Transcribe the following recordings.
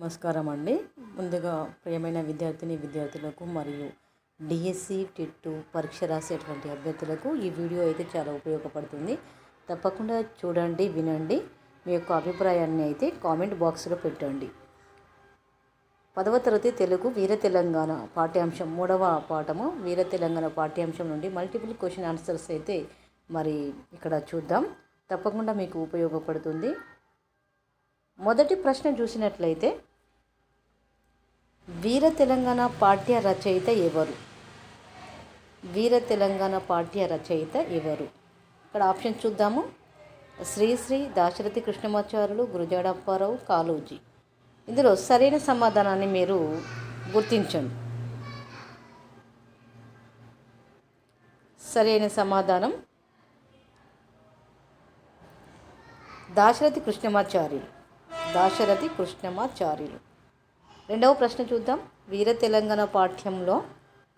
నమస్కారం అండి ముందుగా ప్రియమైన విద్యార్థిని విద్యార్థులకు మరియు డిఎస్సి టిట్టు పరీక్ష రాసేటువంటి అభ్యర్థులకు ఈ వీడియో అయితే చాలా ఉపయోగపడుతుంది. తప్పకుండా చూడండి వినండి. మీ యొక్క అభిప్రాయాన్ని అయితే కామెంట్ బాక్స్లో పెట్టండి. పదవ తరగతి తెలుగు వీర తెలంగాణ పాఠ్యాంశం మూడవ పాఠము. వీర తెలంగాణ పాఠ్యాంశం నుండి మల్టిపుల్ క్వశ్చన్ ఆన్సర్స్ అయితే మరి ఇక్కడ చూద్దాం. తప్పకుండా మీకు ఉపయోగపడుతుంది. మొదటి ప్రశ్న చూసినట్లయితే వీర తెలంగాణ పాఠ్య రచయిత ఎవరు? వీర తెలంగాణ పాఠ్య రచయిత ఎవరు? ఇక్కడ ఆప్షన్ చూద్దాము. శ్రీశ్రీ దాశరథి కృష్ణమాచార్యులు గురుజాడప్పారావు కాళోజీ. ఇందులో సరైన సమాధానాన్ని మీరు గుర్తించండి. సరైన సమాధానం. దాశరథి కృష్ణమాచార్యులు. దాశరథి కృష్ణమాచార్యులు. రెండవ ప్రశ్న చూద్దాం. వీర తెలంగాణ పాఠ్యంలో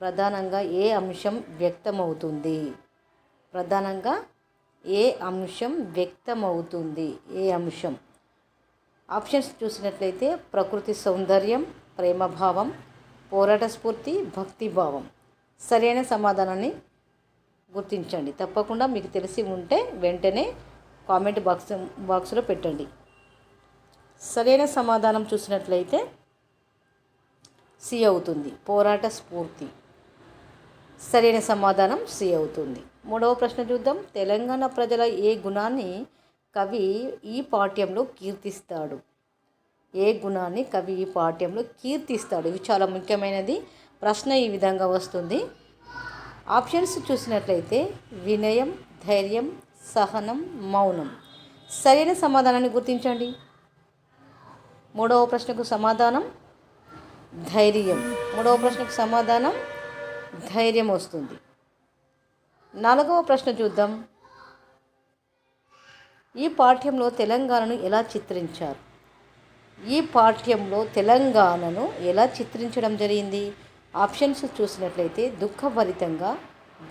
ప్రధానంగా ఏ అంశం వ్యక్తమవుతుంది? ప్రధానంగా ఏ అంశం వ్యక్తమవుతుంది? ఏ అంశం? ఆప్షన్స్ చూసినట్లయితే ప్రకృతి సౌందర్యం ప్రేమభావం పోరాట స్ఫూర్తి భక్తిభావం. సరైన సమాధానాన్ని గుర్తించండి. తప్పకుండా మీకు తెలిసి ఉంటే వెంటనే కామెంట్ బాక్స్ బాక్స్లో పెట్టండి. సరైన సమాధానం చూసినట్లయితే సి అవుతుంది. పోరాట స్ఫూర్తి. సరైన సమాధానం సి అవుతుంది. మూడవ ప్రశ్న చూద్దాం. తెలంగాణ ప్రజల ఏ గుణాన్ని కవి ఈ పాఠ్యంలో కీర్తిస్తాడు? ఏ గుణాన్ని కవి ఈ పాఠ్యంలో కీర్తిస్తాడు? ఇవి చాలా ముఖ్యమైనది. ప్రశ్న ఈ విధంగా వస్తుంది. ఆప్షన్స్ చూసినట్లయితే వినయం ధైర్యం సహనం మౌనం. సరైన సమాధానాన్ని గుర్తించండి. మూడవ ప్రశ్నకు సమాధానం. ధైర్యం. మూడవ ప్రశ్నకు సమాధానం ధైర్యం వస్తుంది. నాలుగవ ప్రశ్న చూద్దాం. ఈ పాఠ్యంలో తెలంగాణను ఎలా చిత్రించారు? ఈ పాఠ్యంలో తెలంగాణను ఎలా చిత్రించడం జరిగింది? ఆప్షన్స్ చూసినట్లయితే దుఃఖభరితంగా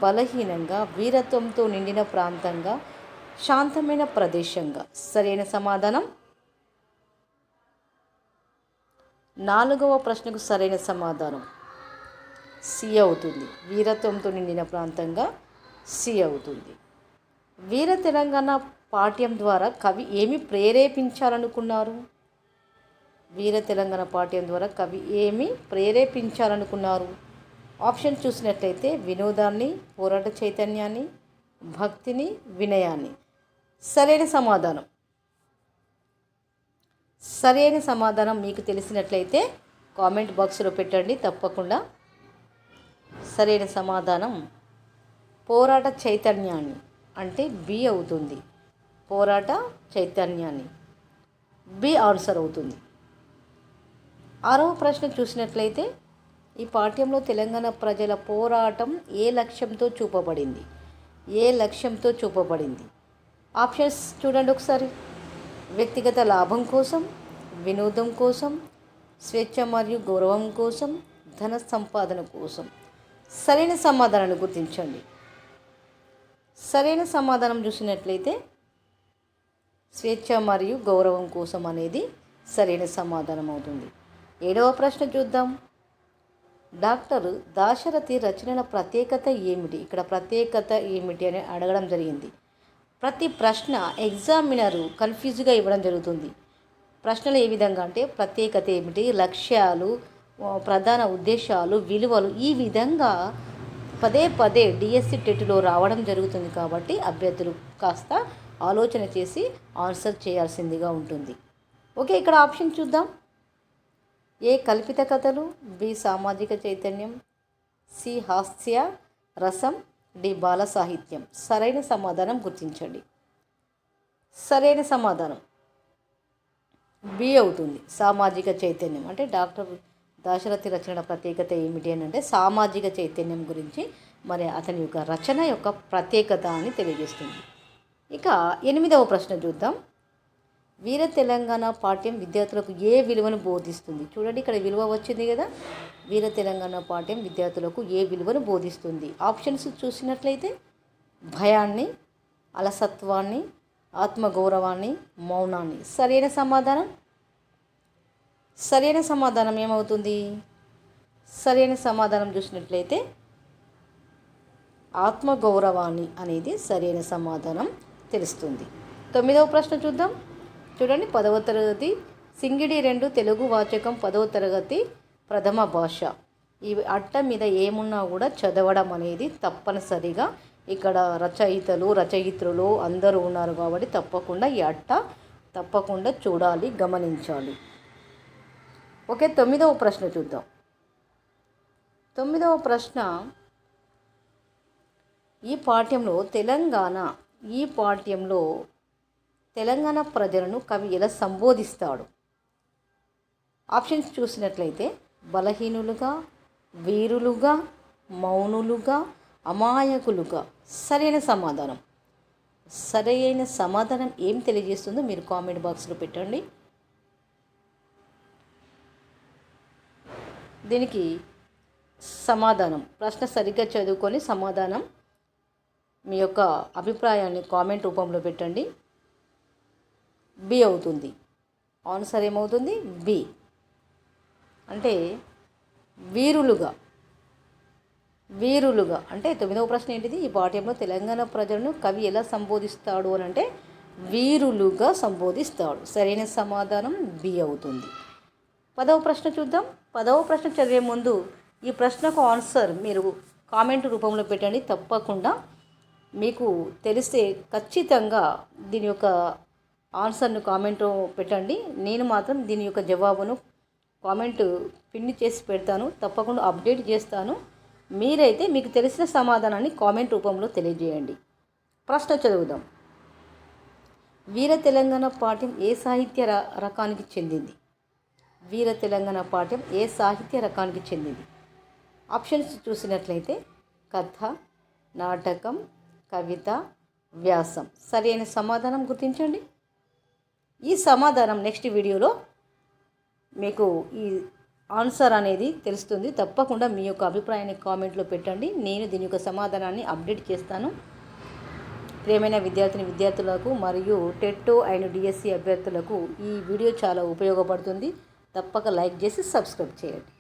బలహీనంగా వీరత్వంతో నిండిన ప్రాంతంగా శాంతమైన ప్రదేశంగా. సరైన సమాధానం? నాలుగవ ప్రశ్నకు సరైన సమాధానం. సి అవుతుంది. వీరత్వంతో నిండిన ప్రాంతంగా సి అవుతుంది. వీర తెలంగాణ పాఠ్యం ద్వారా కవి ఏమి ప్రేరేపించాలనుకున్నారు? వీర తెలంగాణ పాఠ్యం ద్వారా కవి ఏమి ప్రేరేపించాలనుకున్నారు? ఆప్షన్ చూసినట్లయితే వినోదాన్ని పోరాట చైతన్యాన్ని భక్తిని వినయాన్ని. సరైన సమాధానం. సరైన సమాధానం మీకు తెలిసినట్లయితే కామెంట్ బాక్స్లో పెట్టండి తప్పకుండా. సరైన సమాధానం పోరాట చైతన్యాన్ని అంటే బి అవుతుంది. పోరాట చైతన్యాన్ని బి ఆన్సర్ అవుతుంది. ఆరవ ప్రశ్న చూసినట్లయితే ఈ పాఠ్యంలో తెలంగాణ ప్రజల పోరాటం ఏ లక్ష్యంతో చూపబడింది? ఏ లక్ష్యంతో చూపబడింది? ఆప్షన్స్ చూడండి ఒకసారి. వ్యక్తిగత లాభం కోసం వినోదం కోసం స్వేచ్ఛ మరియు గౌరవం కోసం ధన సంపాదన కోసం. సరైన సమాధానాన్ని గుర్తించండి. సరైన సమాధానం చూసినట్లయితే స్వేచ్ఛ మరియు గౌరవం కోసం అనేది సరైన సమాధానం అవుతుంది. ఏడవ ప్రశ్న చూద్దాం. డాక్టర్ దాశరథి రచనల ప్రత్యేకత ఏమిటి? ఇక్కడ ప్రత్యేకత ఏమిటి అని అడగడం జరిగింది. ప్రతి ప్రశ్న ఎగ్జామినరు కన్ఫ్యూజ్గా ఇవ్వడం జరుగుతుంది. ప్రశ్నలు ఏ విధంగా అంటే ప్రత్యేకత ఏమిటి లక్ష్యాలు ప్రధాన ఉద్దేశాలు విలువలు ఈ విధంగా పదే పదే డిఎస్సి టెట్లో రావడం జరుగుతుంది కాబట్టి అభ్యర్థులు కాస్త ఆలోచన చేసి ఆన్సర్ చేయాల్సిందిగా ఉంటుంది. ఓకే ఇక్కడ ఆప్షన్ చూద్దాం. ఏ కల్పిత కథలు బి సామాజిక చైతన్యం సి హాస్య రసం డి బాల సాహిత్యం. సరైన సమాధానం గుర్తించండి. సరైన సమాధానం. బి అవుతుంది. సామాజిక చైతన్యం. అంటే డాక్టర్ దాశరథి రచన ప్రత్యేకత ఏమిటి అని అంటే సామాజిక చైతన్యం గురించి మరి అతని యొక్క రచన యొక్క ప్రత్యేకత అని తెలియజేస్తుంది. ఇక ఎనిమిదవ ప్రశ్న చూద్దాం. వీర తెలంగాణ పాఠ్యం విద్యార్థులకు ఏ విలువను బోధిస్తుంది? చూడండి ఇక్కడ విలువ వచ్చింది కదా? వీర తెలంగాణ పాఠ్యం విద్యార్థులకు ఏ విలువను బోధిస్తుంది? ఆప్షన్స్ చూసినట్లయితే భయాన్ని అలసత్వాన్ని ఆత్మగౌరవాన్ని మౌనాన్ని. సరైన సమాధానం? సరైన సమాధానం ఏమవుతుంది? సరైన సమాధానం చూసినట్లయితే ఆత్మగౌరవాన్ని అనేది సరైన సమాధానం తెలుస్తుంది. తొమ్మిదవ ప్రశ్న చూద్దాం. చూడండి పదవ తరగతి సింగిడి రెండు తెలుగు వాచకం పదవ తరగతి ప్రథమ భాష. ఈ అట్ట మీద ఏమున్నా కూడా చదవడం అనేది తప్పనిసరిగా ఇక్కడ రచయితలు రచయిత్రులు అందరూ ఉన్నారు కాబట్టి తప్పకుండా ఈ అట్ట తప్పకుండా చూడాలి గమనించాలి. ఓకే తొమ్మిదవ ప్రశ్న చూద్దాం. తొమ్మిదవ ప్రశ్న ఈ పాఠ్యంలో తెలంగాణ ఈ పాఠ్యంలో తెలంగాణ ప్రజలను కవి ఎలా సంబోధిస్తాడు? ఆప్షన్స్ చూసినట్లయితే బలహీనులుగా వీరులుగా మౌనులుగా అమాయకులుగా. సరైన సమాధానం. సరైన సమాధానం ఏం తెలియజేస్తుందో మీరు కామెంట్ బాక్స్లో పెట్టండి. దీనికి సమాధానం. ప్రశ్న సరిగ్గా చదువుకొని సమాధానం మీ యొక్క అభిప్రాయాన్ని కామెంట్ రూపంలో పెట్టండి. బి అవుతుంది. ఆన్సర్ ఏమవుతుంది? బి. అంటే వీరులుగా వీరులుగా అంటే తొమ్మిదవ ప్రశ్న ఏంటిది? ఈ పాఠ్యంలో తెలంగాణ ప్రజలను కవి ఎలా సంబోధిస్తాడు అని అంటే వీరులుగా సంబోధిస్తాడు. సరైన సమాధానం బి అవుతుంది. పదవ ప్రశ్న చూద్దాం. పదవ ప్రశ్న చదివే ముందు ఈ ప్రశ్నకు ఆన్సర్ మీరు కామెంట్ రూపంలో పెట్టండి. తప్పకుండా మీకు తెలిస్తే ఖచ్చితంగా దీని యొక్క ఆన్సర్ను కామెంట్ పెట్టండి. నేను మాత్రం దీని యొక్క జవాబును కామెంట్ పిన్ చేసి పెడతాను. తప్పకుండా అప్డేట్ చేస్తాను. మీరైతే మీకు తెలిసిన సమాధానాన్ని కామెంట్ రూపంలో తెలియజేయండి. ప్రశ్న చదువుదాం. వీర తెలంగాణ పాఠ్యం ఏ సాహిత్య రకానికి చెందింది? వీర తెలంగాణ పాఠ్యం ఏ సాహిత్య రకానికి చెందింది? ఆప్షన్స్ చూసినట్లయితే కథ నాటకం కవిత వ్యాసం. సరైన సమాధానం గుర్తించండి. ఈ సమాధానం నెక్స్ట్ వీడియోలో మీకు ఈ ఆన్సర్ అనేది తెలుస్తుంది. తప్పకుండా మీ యొక్క అభిప్రాయాన్ని కామెంట్లో పెట్టండి. నేను దీని యొక్క సమాధానాన్ని అప్డేట్ చేస్తాను. ప్రియమైన విద్యార్థిని విద్యార్థులకు మరియు టెట్ అండ్ డిఎస్సి అభ్యర్థులకు ఈ వీడియో చాలా ఉపయోగపడుతుంది. తప్పక లైక్ చేసి సబ్స్క్రైబ్ చేయండి.